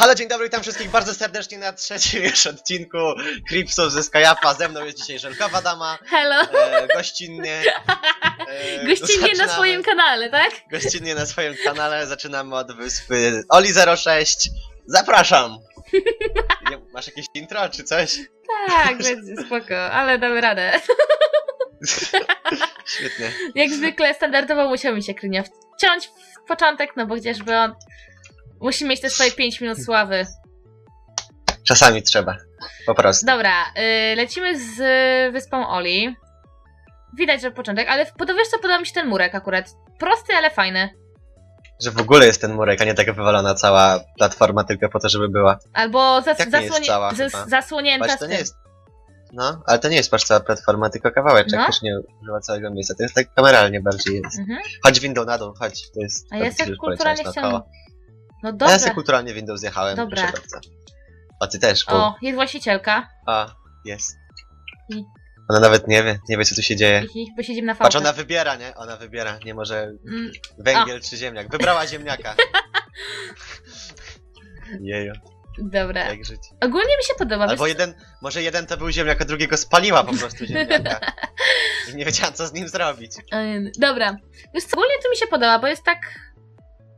Halo, dzień dobry, witam wszystkich bardzo serdecznie na trzecim już odcinku Cripsów ze Skyapa. Ze mną jest dzisiaj Żelkowa Dama, Hello! e, gościnnie. E, Gościnnie na swoim kanale, tak? Gościnnie na swoim kanale, zaczynamy od wyspy Oli06. Zapraszam! Nie, masz jakieś intro czy coś? Tak, będzie spoko, ale damy radę. Świetnie. Jak zwykle standardowo musiał mi się Krynia wciąć w początek, no bo chociażby on musi mieć te swoje 5 minut sławy. Czasami trzeba. Po prostu. Dobra, y, lecimy z wyspą Oli. Widać, że początek, ale podoba co podoba mi się ten murek akurat. Prosty, ale fajny. Że w ogóle jest ten murek, a nie taka wywalona cała platforma tylko po to, żeby była. Albo zas- Jak nie jest zasłonie- cała zas- chyba? zasłonięta Patrz, z to tym. nie jest. No, ale to nie jest patrz cała platforma, tylko kawałeczek, No. też nie używa całego miejsca. To jest tak kameralnie bardziej jest. Mhm. Chodź windą na dół, chodź. To jest. A to ja ty sobie już kulturalnie chciałam... naokoło. No dobra. ja sobie kulturalnie windą zjechałem, Dobra. proszę bardzo. A ty też, pół. O, jest właścicielka. A, jest. I- Ona nawet nie wie, nie wie co tu się dzieje. I bo siedzimy na Patrz, fałce. ona wybiera, nie? Ona wybiera, nie może Mm, węgiel czy ziemniak. Wybrała ziemniaka. Jeju, Dobra. jak żyć. Ogólnie mi się podoba. Albo wiesz- jeden, może jeden to był ziemniak, a drugiego spaliła po prostu ziemniaka. I nie wiedziała co z nim zrobić. Dobra. Wiesz co, ogólnie to mi się podoba, bo jest tak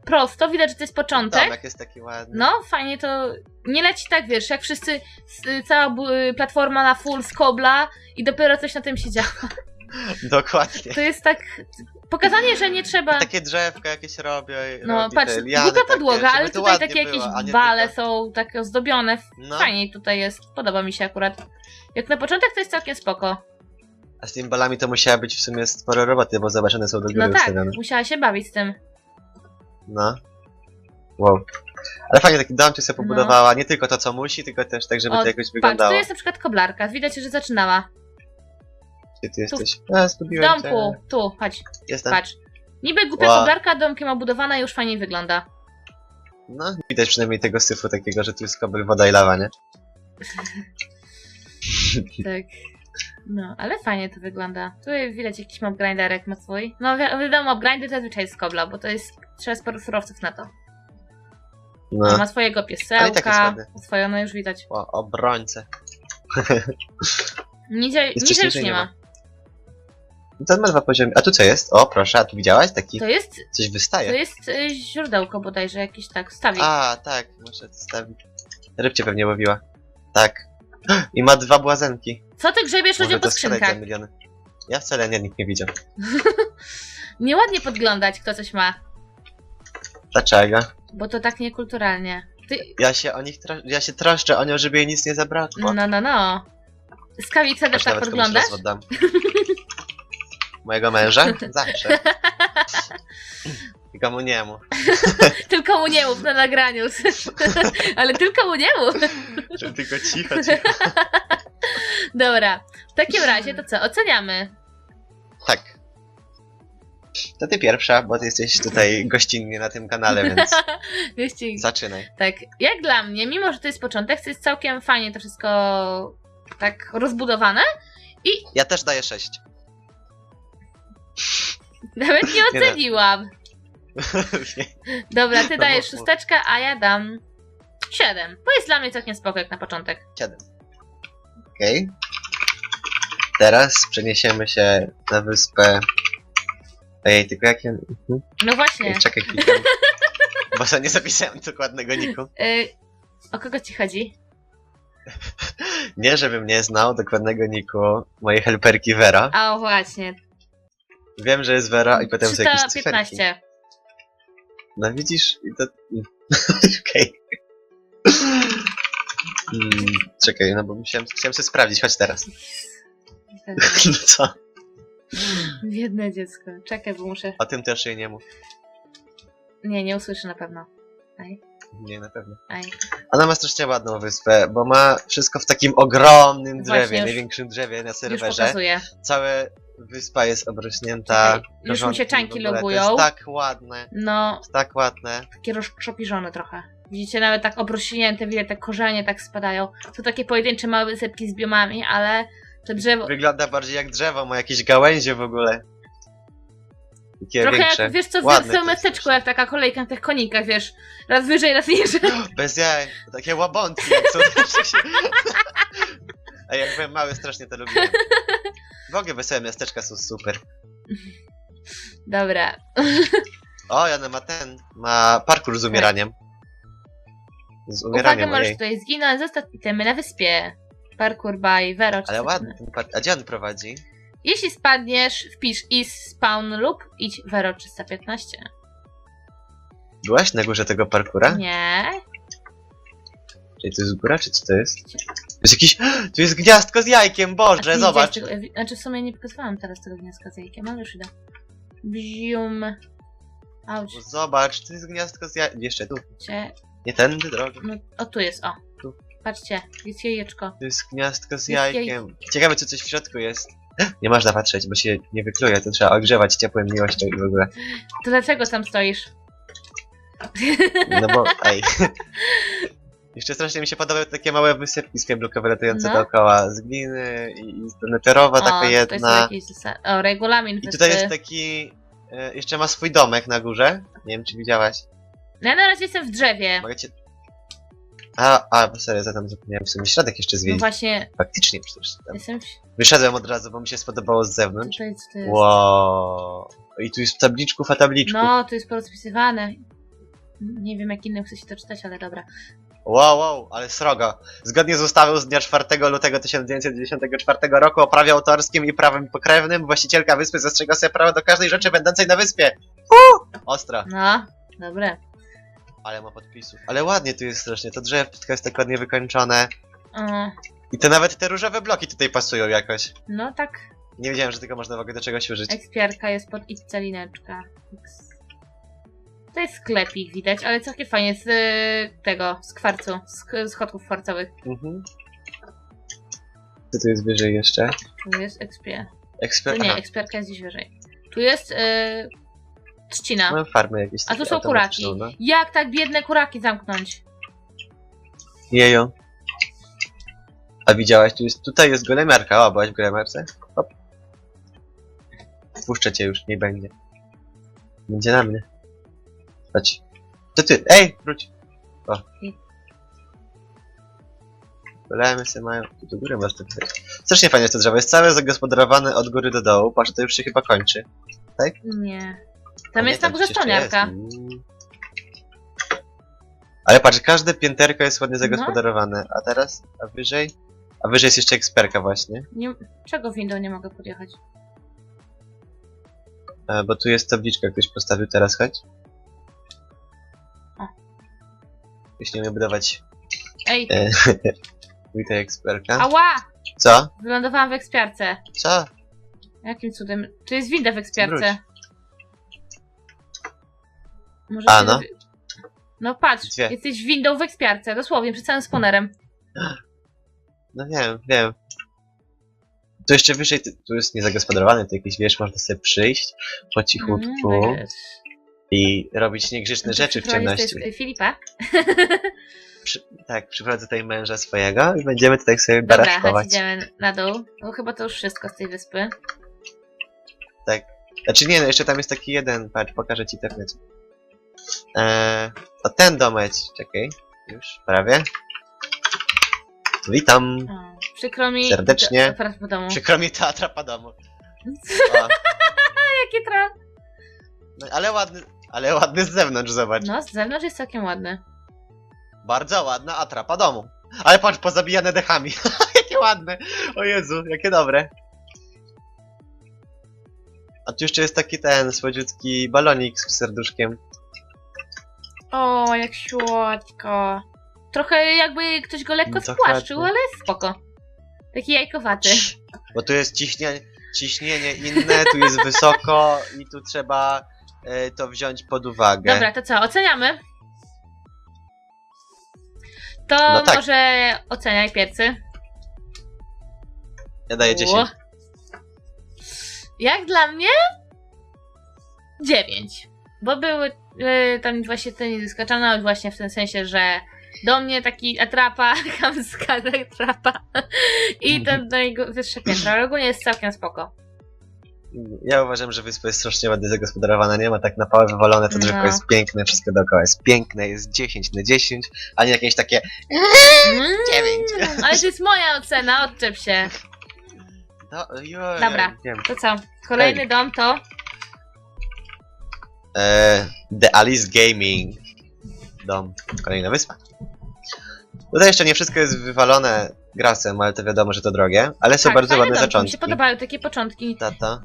prosto, widać, że to jest początek. Domek jest taki ładny. No, fajnie to nie leci tak, wiesz, jak wszyscy, cała platforma na full z kobla i dopiero coś na tym się działa. Dokładnie. To jest tak, pokazanie, że nie trzeba... Takie drzewka jakieś robią. No, patrz, głupia podłoga, ale tutaj takie jakieś było, a nie wale tylko- są takie ozdobione. No, Fajnie tutaj jest, podoba mi się akurat. Jak na początek to jest całkiem spoko. a z tymi balami to musiała być w sumie sporo roboty, bo zobaczone są do góry No tak, ustawione. musiała się bawić z tym. No. Wow. Ale fajnie taki dom ci sobie No. pobudowała, nie tylko to co musi, tylko też tak, żeby O, to jakoś Patrz, tu wyglądało. jest na przykład koblarka, widać, że zaczynała. Gdzie ty jesteś? A, W zgubiłem domku, cię. tu, chodź, Jestem. patrz. Niby głupia Ła. koblarka, domkiem obudowana już fajniej wygląda. No, widać przynajmniej tego syfu takiego, że tu jest kobel, woda i lawa, nie? Tak. No, ale fajnie to wygląda. Tu widać jakiś mob grinderek ma swój. No wi- wiadomo, mob grinder to zazwyczaj jest kobla, bo to jest, trzeba sporo surowców na to. No. Ma swojego tak piesełka, ładny. swoją, no już widać. O, obrońcę. Jest coś już niżej, nie ma. No To ma dwa poziomy. A tu co jest? O, proszę, a tu widziałaś? Taki To jest, coś to wystaje. jest y, źródełko bodajże, jakiś tak, stawik. A, tak, muszę to stawić. Rybcie pewnie łowiła. Tak. I ma dwa błazenki. Co ty grzebiesz ludziom to po sprzedać za skrzynkach? miliony. Ja wcale nie, nikt nie widział. Nieładnie podglądać, kto coś ma, Dlaczego? bo to tak niekulturalnie. Ty, Ja się o nich tro... ja się troszczę o nią, żeby jej nic nie zabrakło. no, no, no. Skawica też Aż tak nawet komuś podglądasz? raz oddam. Mojego męża? Zawsze. Tylko mu nie mów. Tylko mu nie mów na nagraniu. Ale tylko mu nie mów. Żeby tylko cicho, cicho. Dobra. W takim razie to co? Oceniamy. Tak. To ty pierwsza, bo ty jesteś tutaj gościnnie na tym kanale, więc zaczynaj. Tak. Jak dla mnie, mimo że to jest początek, to jest całkiem fajnie to wszystko tak rozbudowane. Ja też daję 6. Nawet nie Nie oceniłam. Dobra, ty No dajesz mów, mów. szósteczkę, a ja dam siedem. Bo jest dla mnie całkiem spoko jak na początek. 7. Okej. Teraz przeniesiemy się na wyspę. Ej, tylko jakie. Mhm. No właśnie. Czekaj chwilkę. Bo sobie nie zapisałem dokładnego niku. Y, o kogo ci chodzi? Nie, żebym nie znał dokładnego niku mojej helperki Vera. A o, właśnie. Wiem, że jest Vera i potem są jakieś cyferki. 315. No widzisz, i to... Okej. Mm, czekaj, no bo musiałem, chciałem sobie sprawdzić, chodź teraz. No co? Biedne dziecko. Czekaj, bo muszę. O tym też jej nie mów. Nie, nie usłyszę na pewno. Aj, Nie, na pewno. aj. Ona ma strasznie ładną wyspę, bo ma wszystko w takim ogromnym Właśnie, drzewie, już- największym drzewie na Już serwerze. pokazuję. Całe wyspa jest obrośnięta. Czekaj, już mi się czańki w ogóle. logują. To jest tak ładne, No, jest tak ładne. takie rozkrzopiżone trochę. Widzicie, nawet tak obrośnięte, widać, te korzenie tak spadają. To takie pojedyncze małe wysepki z biomami, ale to drzewo... Wygląda bardziej jak drzewo, ma jakieś gałęzie w ogóle. Takie Trochę większe. jak, wiesz co, w Ładne to jest miasteczku, jak taka kolejka na tych konikach, wiesz. Raz wyżej, raz niżej. Bez jaj, takie łabątki, jak są się... A jak byłem mały, strasznie to lubiłem. W ogóle wesołe miasteczka są super. Dobra. O, Jana ma ten, ma parkour z umieraniem. Z Uwaga, umieraniem, możesz ojej. tutaj zginąć, zostaw itemy na wyspie. Parkour by Vero. Ale ładny ten park. A gdzie on prowadzi? Jeśli spadniesz, wpisz is spawn lub idź Vero 315. Byłaś na górze tego parkura? Nie. Czyli to jest góra, czy co to jest? To jest jakiś... Tu jest gniazdko z jajkiem, Boże, A ty zobacz! widziałeś Tego, znaczy w sumie nie pokazywałam teraz tego gniazdka z jajkiem, ale już idę. Bzium. Auć. Zobacz, to jest gniazdko z jajkiem. Jeszcze tu. Cię. Nie tędy drogą. No, o, tu jest, o. Patrzcie, jest jajeczko. To jest gniazdko z Jest jajkiem. Ciekawe, czy coś w środku jest. Nie można patrzeć, bo się nie wykluje. To trzeba ogrzewać ciepłem miłością i w ogóle. To dlaczego tam stoisz? No bo, ej. Jeszcze strasznie mi się podobały takie małe wysypki z latające No. dookoła z gliny i, i taka o, tutaj są jedna. jakieś zasady. O, regulamin I tutaj jest taki... e, Jeszcze ma swój domek na górze. Nie wiem, czy widziałaś. No ja na razie jestem w drzewie. Mogę cię... A, a, bo serio, za tam zapomniałem w sumie środek jeszcze No zwiedzić. właśnie, Faktycznie przecież tam. jestem w... Wyszedłem od razu, bo mi się spodobało z zewnątrz. Tutaj, co to jest? Wow. I tu jest tabliczków, a tabliczków. No, to jest porozpisywane. Nie wiem jak innym chce się to czytać, ale dobra. Wow, wow, ale srogo. Zgodnie z ustawą z dnia 4 lutego 1994 roku o prawie autorskim i prawem pokrewnym, właścicielka wyspy zastrzega sobie prawo do każdej rzeczy będącej na wyspie. Uh! Ostra, No, dobre. Ale ma podpisów. Ale ładnie tu jest strasznie, to drzewko jest tak ładnie wykończone. I to nawet te różowe bloki tutaj pasują jakoś. no tak, Nie wiedziałem, że tego można w ogóle do czegoś użyć. ekspiarka jest pod Ipcelineczka. X. To jest sklepik widać, ale całkiem fajnie z y, tego, z kwarcu, z, z chodków kwarcowych. Mhm. Co tu jest wyżej jeszcze? Tu jest. Ekspert. Tu nie, ekspiarka jest gdzieś wyżej. Tu jest y, trzcina. Mam farmy jakieś A tu takie są kuraki. automatyczne, no. Jak tak biedne kuraki zamknąć? Jejo. A widziałaś, tu jest, tutaj jest golemerka. O, byłaś w golemerce? Hop. Puszczę cię już, nie będzie. Będzie na mnie. Chodź. To ty, ej, wróć. O. Golemy se mają, tu do góry masz to widać. Strasznie fajnie jest to drzewo, jest całe zagospodarowane od góry do dołu. Patrz, to już się chyba kończy. Nie. Tam jest na górze. Mm. Ale patrz, każde pięterko jest ładnie No. zagospodarowane. A teraz? A wyżej? A wyżej jest jeszcze eksperka właśnie. Nie, czego windą nie mogę podjechać? E, bo tu jest tabliczka, ktoś postawił teraz, chodź. O. Jeśli nie umie budować. Ej, E, witaj eksperka. ała! Co? Wylądowałam w ekspiarce. Co? Jakim cudem? Tu jest winda w ekspiarce. Wróć. Może A, no. No patrz, Gdzie? jesteś windą w ekspiarce, dosłownie, przed całym spawnerem. No wiem, wiem. Tu jeszcze wyżej, tu- tu jest niezagospodarowane, tu jakieś, wiesz, można sobie przyjść po cichutku Mm, wiesz. i robić niegrzeczne rzeczy w ciemności. tutaj Filipa. Tak, przyprowadzę tutaj męża swojego i będziemy tutaj sobie Dobra, chodź, baraszkować. idziemy na dół. No chyba to już wszystko z tej wyspy. Znaczy nie, no jeszcze tam jest taki jeden, patrz, pokażę ci internet. Eee, o ten domek, czekaj, już, prawie. Witam, O, przykro mi. Serdecznie. To- Wracam po domu. przykro mi teatra po domu. O, Jakie tra... no, ale ładny, ale ładny z zewnątrz, zobacz. No, z zewnątrz jest całkiem ładny. Bardzo ładna atrapa domu. Ale patrz, pozabijane dechami. jakie ładne. O Jezu, jakie dobre. A tu jeszcze jest taki ten słodziutki balonik z serduszkiem. O, jak słodko. Trochę jakby ktoś go lekko Dokładnie. spłaszczył, ale spoko. Taki jajkowaty. Bo tu jest ciśnie, ciśnienie inne, tu jest wysoko i tu trzeba e, to wziąć pod uwagę. Dobra, to co, oceniamy? To No tak. może oceniaj piercy. Ja daję 10. O. Jak dla mnie? 9. Bo były y, tam właśnie te niedoskaczone, właśnie w tym sensie, że do mnie taki atrapa, chamska atrapa i ten najwyższe piętro, ale ogólnie jest całkiem spoko. Ja uważam, że wyspa jest strasznie ładnie zagospodarowana, nie ma tak na pałę wywalone, to No. drzewko jest piękne, wszystko dookoła jest piękne, jest 10 na 10, a nie jakieś takie Mm, Dziewięć. Ale to jest moja ocena, odczep się. no, jo, Dobra. To co? Kolejny dom to... E, The Alice Gaming. Dom. Kolejna wyspa. Tutaj jeszcze nie wszystko jest wywalone grasem, ale to wiadomo, że to drogie, ale są tak, bardzo fajne ładne domki, Mi zaczątki. się podobają takie początki. Tata.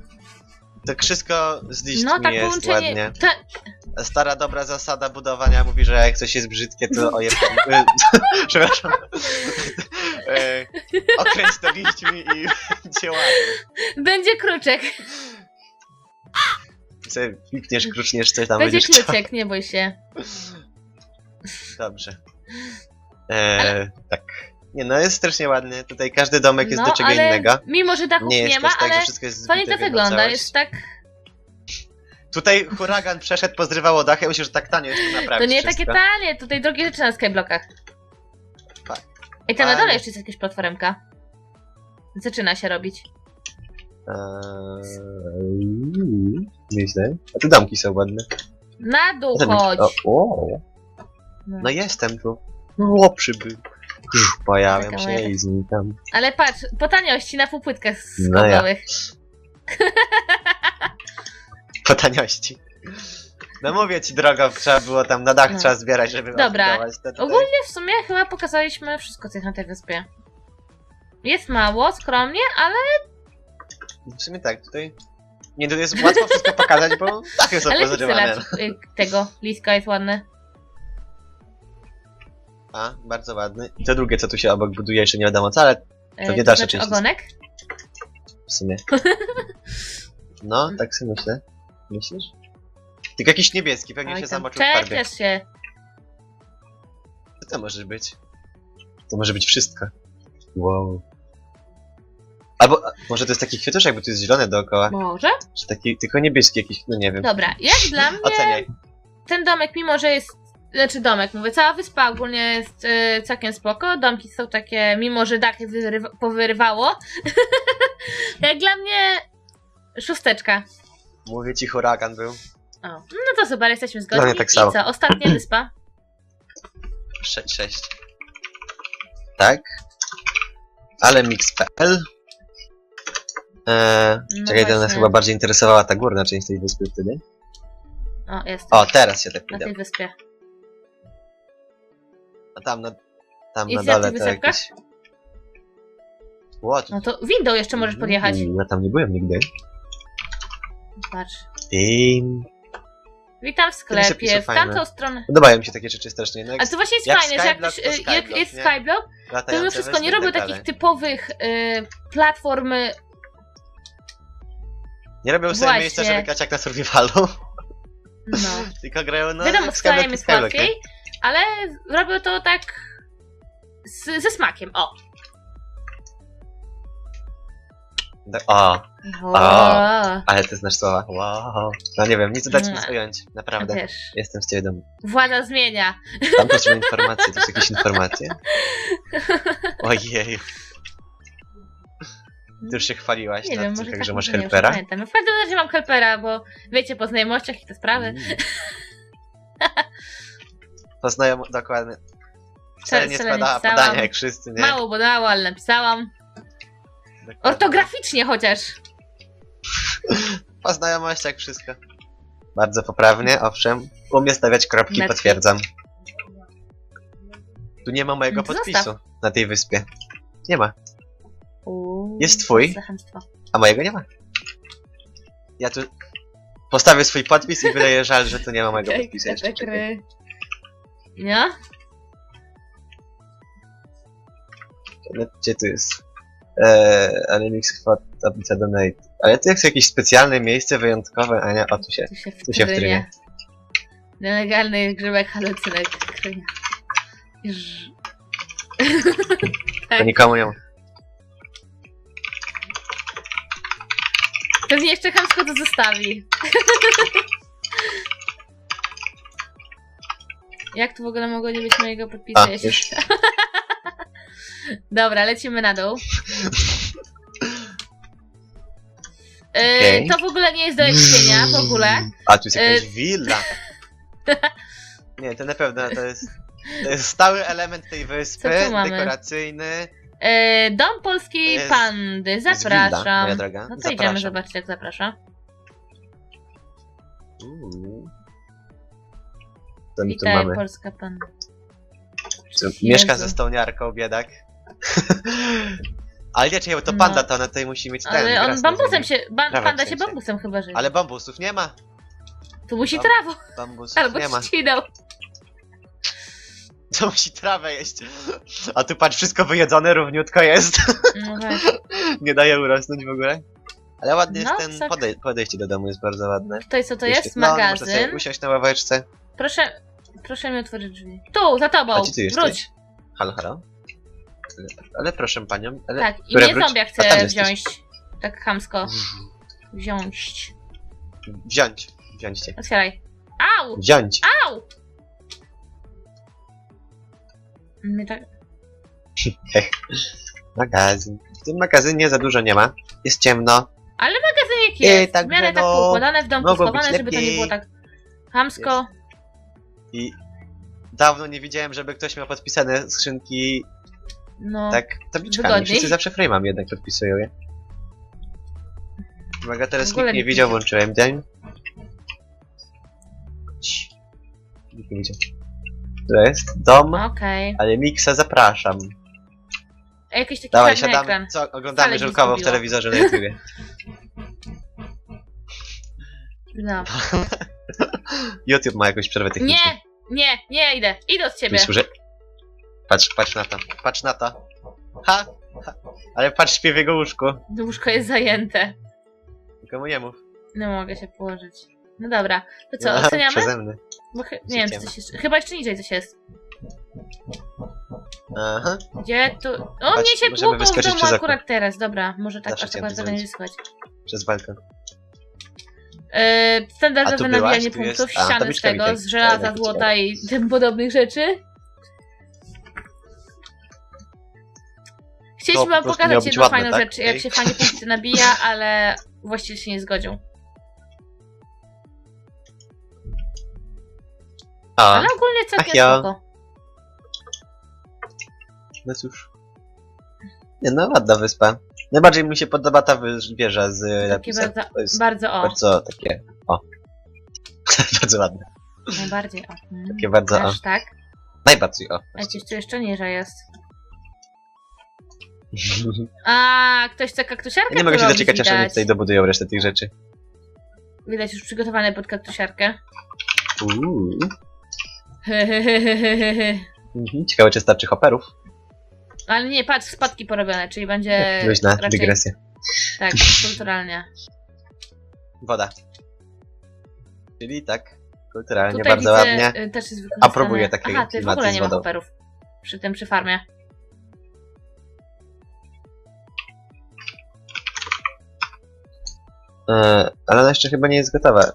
To wszystko z liśćmi No tak jest połączenie... ładnie. Ta, Stara dobra zasada budowania mówi, że jak coś jest brzydkie, to oje... Przepraszam. e, okręć to liśćmi i będzie ładnie. będzie kruczek. Sobie pikniesz, kruczniesz, coś tam Będzie będziesz chciał. kluczek, nie bój się. Dobrze. E, Tak. Nie no, jest strasznie ładny. Tutaj każdy domek jest No, do czego ale innego. Mimo, że dachów Nie nie, jest ma, też tak, że ale wszystko jest fajnie zbite to w jedną wygląda. całość. Jest tak... Tutaj huragan przeszedł, pozrywało dachy, ja myślę, że tak tanio jest to To naprawić nie wszystko. takie tanie, tutaj drogie rzeczy na skyblockach. Tak. I tam na dole jeszcze jest jakaś platformka. Zaczyna się robić. Eee, Nieźle. A tu domki są ładne. Na dół Zatem- chodź. O, o, No. no jestem tu. Ło, przybył. Już Pojawiam Taka się moja- i znikam. Ale patrz, po taniości na półpłytkach No ja. Po taniości. No mówię ci, drogo, trzeba było tam na dach No. trzeba zbierać, żeby Dobra. to tutaj. Ogólnie w sumie chyba pokazaliśmy wszystko, co jest na tej wyspie. Jest mało, skromnie, ale W sumie tak, tutaj... Nie, to jest łatwo wszystko pokazać, bo dachy są ale y, tego liska jest ładny. A, bardzo ładny. I to drugie, co tu się obok buduje, jeszcze nie wiadomo co, ale Y, Pewnie znaczy części. ogonek? w sumie. No, tak sobie myślę. Myślisz? Tylko jakiś niebieski, pewnie Oj, się tam zamoczył w farbie. Czepiasz się. Co to może być? To może być wszystko. Wow. Albo, może to jest taki kwiatuszek, bo tu jest zielone dookoła. Może? Czy taki, tylko niebieski jakiś, no nie wiem. Dobra, jak dla mnie Oceniaj. ten domek, mimo że jest. Znaczy domek, mówię, cała wyspa ogólnie jest y, całkiem spoko. Domki są takie, mimo że dachy wyrywa, powyrywało. jak dla mnie szósteczka. Mówię ci, huragan był. O, no to super, jesteśmy Dla mnie zgodni. tak I samo. co, ostatnia wyspa? 6-6. Tak. Ale mix.pl eee, No Czekaj, to nas właśnie. chyba bardziej interesowała ta górna część tej wyspy wtedy. O, jest. O, teraz się tak na idę. tej wyspie. A tam na, tam na Jest na dole tych to wysepkach? jakieś... No to windą jeszcze możesz podjechać. Ja tam nie byłem nigdy. Patrz. Dim. Witam w sklepie, są w fajne. tamtą stronę. Podobają mi się takie rzeczy strasznie. No jak Ale to właśnie jest jak fajne, że jak, Skyblock, ktoś, to y, jak Skyblock, jest nie? Skyblock, to latające mimo wszystko nie wyspy i robią tak takich typowych y, platform. y, Nie robią sobie Właśnie. miejsca, żeby grać jak na survivalu. No. Tylko grają no Wiadomo, z krajem jest łatwiej, ale robią to tak z, ze smakiem. O! Tak, O, o. ale ty znasz słowa. Wow. No nie wiem, nic dać nic Mm. ująć. Naprawdę. Wiesz, Jestem z ciebie dumny. władza zmienia. Tam też są informacje, to są jakieś informacje? Ojej. Ty już się chwaliłaś Nie na wiem, może tak, tak, że masz może nie, już helpera? nie pamiętam. No w każdym razie mam helpera, bo wiecie, po znajomościach i te sprawy. Mm. Poznają dokładnie. Wcale nie wcale nie składała pisałam. podania jak wszyscy, nie? Mało, bo mało, ale napisałam. Dokładnie. Ortograficznie chociaż. Po znajomościach wszystko. Bardzo poprawnie, owszem. Umie stawiać kropki, Metki. potwierdzam. Tu nie ma mojego to podpisu zostaw. na tej wyspie. Nie ma. Uuu, Jest twój? A mojego nie ma. Ja tu postawię swój podpis i wydaje żal, że tu nie ma mojego podpisu. jeszcze. Czekaj. No? No, Gdzie tu jest? Eee, Animix Fot, tablica donate. Ale to jest jakieś specjalne miejsce wyjątkowe, a nie, o tu się. Tu się Tu się wtrynie. wtrynie. Nielegalny grzybek halucynek. Ż- To Tak. nikomu nie ma. Pewnie jeszcze chamsko to zostawi. Jak tu w ogóle mogło nie być mojego podpisu? A, już. Dobra, lecimy na dół. E, Okej. To w ogóle nie jest do ekspienia, w ogóle. A tu jest jakaś Y- willa. Nie, to na pewno to jest, to jest stały element tej wyspy, Co tu mamy? dekoracyjny. E, Dom Polskiej jest- Pandy, zapraszam. moja droga. No to Zapraszam. idziemy zobaczyć, jak zaprasza. Uuu. Co my tu Witaj, mamy? Polska Panda. Jezu. Mieszka ze stołniarką, biedak. Ale nie, czekaj, bo to No. panda, to ona tutaj musi mieć ten Ale on gras na bambusem ziemi. się, Trawę panda się bambusem chyba żyje. Ale bambusów nie ma. Tu musi Bam- trawo, Bambusów albo nie ma. trzcinał. To musi trawę jeść. A tu patrz, wszystko wyjedzone, równiutko jest. No właśnie. nie daje urosnąć w ogóle. Ale ładnie No, jest ten tak. podej podejście do domu, jest bardzo ładne. Tutaj co to Jeśli- jest? No, można sobie Magazyn. usiąść na ławeczce. Proszę, proszę mi otworzyć drzwi. Tu, za tobą. A gdzie ty jesteś? Wróć. Halo, halo? Ale, ale proszę panią, ale... Tak, i Które mnie wróć? A tam chce jesteś. wziąć. Tak chamsko. Wziąć. Wziąć. Wziąć cię. Otwieraj. Au! Wziąć. Au! Mnie tak... Magazyn. W tym magazynie za dużo nie ma. Jest ciemno. Ale magazynek Ej, jest. tak, w miarę że tak no, poukładane w domku, mogło być schowane, żeby to nie lepiej. było tak chamsko. I dawno nie widziałem, żeby ktoś miał podpisane skrzynki No. tak tabliczkami. wygodniej. Wszyscy zawsze frame'ami jednak podpisują je. Uwaga, teraz ogóle nikt nie nikt nie widział, włączyłem dzień. Cii. Nikt nie widział. To jest dom, Okej. ale Miksa zapraszam. A Jakiś taki Dawaj, czarny siadamy, ekran. co Wcale oglądamy nie w zgubiło. telewizorze na YouTubie. No. YouTube ma jakąś przerwę techniczną. Nie! Nie, nie idę. Idę od ciebie. Patrz, patrz na to, patrz na to. Ha! ha. Ale patrz, śpię w jego łóżku. Łóżko jest zajęte. Nikomu nie mów. Nie mogę się położyć. No dobra. To co, Ja, oceniamy? Przeze mnie. Bo chy- nie wiem, czy coś jeszcze... Chyba jeszcze niżej coś jest. Aha. Gdzie tu... O, Patrz, mnie się możemy tłuką w wyskoczyć domu przez okno. akurat teraz. Dobra, może tak Zawsze aż tak chciałem bardzo to zrobić. słuchać. Przez balkon. A standardowe byłaś? nabijanie Tu jest- punktów, a, ściany z tabliczka tego, z żelaza, złota i tym podobnych rzeczy. Chcieliśmy po wam prostu pokazać być jedną ładne, fajną tak? rzecz, jak się fajnie punkty nabija, ale właściciel się nie zgodził. A, Ale ogólnie całkiem Ach ja. spoko. no cóż. Nie no, ładna wyspa. Najbardziej mi się podoba ta wy- wieża z napisem. bardzo- To jest Bardzo o, bardzo takie, o. bardzo ładne. najbardziej o. Mm, Takie bardzo o. Aż tak. Najbardziej o. A gdzieś tu jeszcze niżej jest. A, ktoś chce kaktusiarkę Ja nie mogę się porobić, doczekać, aż oni widać. tutaj dobudują resztę tych rzeczy. Widać już przygotowane pod kaktusiarkę. Uuu. Mhm. Ciekawe, czy starczy hoperów. Ale nie, patrz, spadki porobione, czyli będzie Luźna raczej dygresja. tak, kulturalnie. Woda. Czyli tak, kulturalnie, Tutaj bardzo widzę, ładnie. y, też jest wykorzystane... próbuję takiego Aha, ty w ogóle z nie ma wodą. hoperów. Przy tym, przy farmie. E, ale ona jeszcze chyba nie jest gotowa.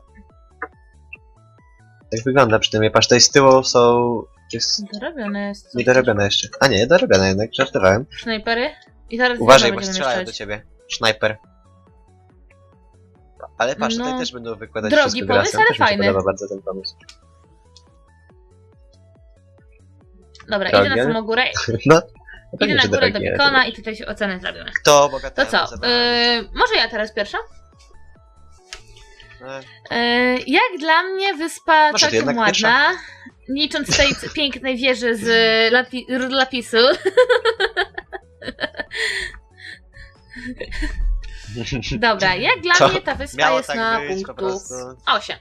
Tak wygląda przynajmniej. Patrz, tutaj z tyłu są... Jest Dorobione jest. co niedorobione jeszcze. A nie, dorobione jednak, żartowałem. Snajpery? I zaraz Uważaj, bo będziemy strzelają do mieszczać. ciebie. Snajper. Ale patrz, No, tutaj też będą wykładać drogi wszystko pomysł, grasem. ale Też mi się fajny. podoba bardzo ten pomysł. Dobra, Drogi, idę na samą górę. No, Idę na górę do Bikona i tutaj się ocenę zrobimy. Kto bogatemu To co? zabrał? y, może ja teraz pierwsza? E, jak dla mnie wyspa Może całkiem jednak pierwsza? ładna. Licząc tej pięknej wieży z lapi lapisu. Dobra, jak dla To mnie ta wyspa jest tak na prostu. 8.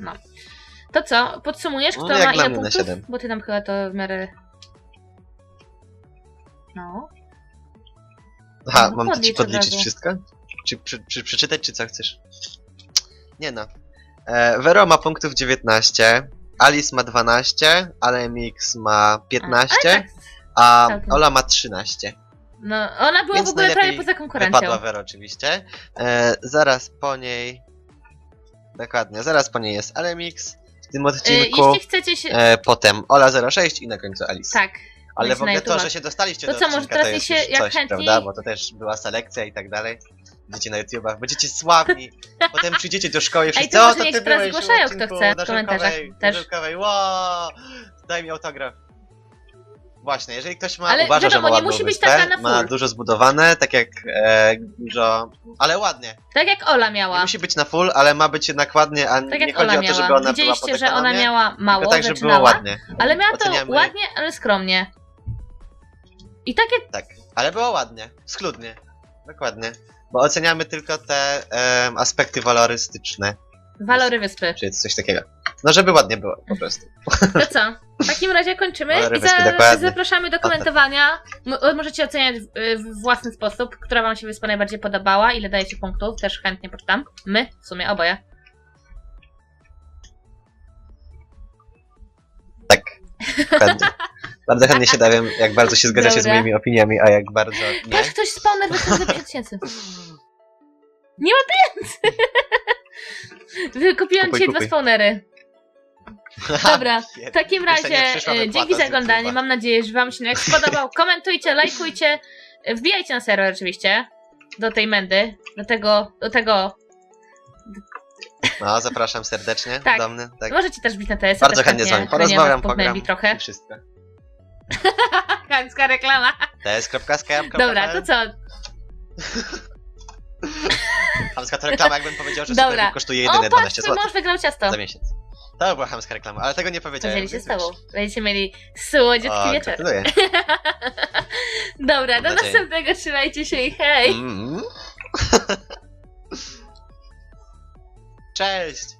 No. To co? Podsumujesz, No, kto jak ma ile punktów? Bo ty nam chyba to w miarę... No. Aha, No, mam ci podlicz od podliczyć wszystko? Czy przy, przy, przeczytać, czy co chcesz? Nie no. E, Vero ma punktów 19, Alice ma 12, Alemix ma 15, Ale tak, a całkiem. Ola ma 13. no, ona była Więc w ogóle prawie najlepiej poza konkurencją. Wypadła Vero oczywiście. E, zaraz po niej... Dokładnie, zaraz po niej jest Alemix w tym Y, odcinku. jeśli chcecie się... E, potem Ola 06 i na końcu Alice. Tak. Ale w ogóle to, że się dostaliście To do co, może odcinka, teraz to jest się już jak coś, chętniej- prawda? Bo to też była selekcja i tak dalej. Będziecie na YouTubach, będziecie sławni. Potem przyjdziecie do szkoły i Ej, wszyscy, to o, może to niech ty teraz byłeś zgłaszają, kto odcinku chce w komentarzach Żelkowej- też. na Żelkowej. Wow, daj mi autograf. Właśnie, jeżeli ktoś ma, Ale uważa, wiadomo, że ma nie ładną musi być taka na ma full. dużo zbudowane, tak jak e, dużo, ale ładnie. Tak jak Ola Nie miała. musi być na full, ale ma być jednak ładnie, a Tak nie jak chodzi Ola o to, żeby miała. ona Widzieliście, była że ona miała mało, tylko tak, żeby było zaczynała, ładnie. ale miała to Oceniamy- ładnie, ale skromnie. I takie Tak, ale było ładnie, schludnie, dokładnie. Bo oceniamy tylko te em, aspekty walorystyczne, walory wyspy. czy coś takiego. No, żeby ładnie było, po prostu. To co? W takim razie kończymy Walory i wyspy, za, dokładnie. zapraszamy do komentowania. M- możecie oceniać w, w własny sposób, która wam się wyspa najbardziej podobała, ile dajecie punktów, też chętnie poczytam. My, w sumie oboje. Tak, dokładnie. Bardzo chętnie się dowiem, jak bardzo się zgadzacie z Dobra. moimi opiniami, a jak bardzo nie. Patrz, ktoś spawner wyszedł za 5000. Nie ma pieniędzy! Wykupiłam Kupuj, dzisiaj dwa spawnery. Dobra, w takim Jeszcze nie razie przyszła e, wypłata dzięki z za oglądanie. YouTube'a. Mam nadzieję, że Wam się jak spodobał. Komentujcie, lajkujcie, e, wbijajcie na serwer oczywiście. Do tej mendy, do tego, do tego. No, zapraszam serdecznie Tak. do mnie. Tak. Możecie też bić na TS. Bardzo chętnie z wami porozmawiam, pogram trochę. i wszystko. Kańska reklama. ts.skm.pl Dobra, to co? Chamska to reklama, jakbym powiedział, że Dobra. Kosztuje jedyne patrz, 12 twój zł mąż wygrał ciasto. za miesiąc. To była chamska reklama, ale tego nie powiedziałem. Podzieli się z tobą. Będziecie mieli słodziutki O, wieczór. gratuluję. Dobra, do następnego. Trzymajcie się i hej! Mm. Cześć!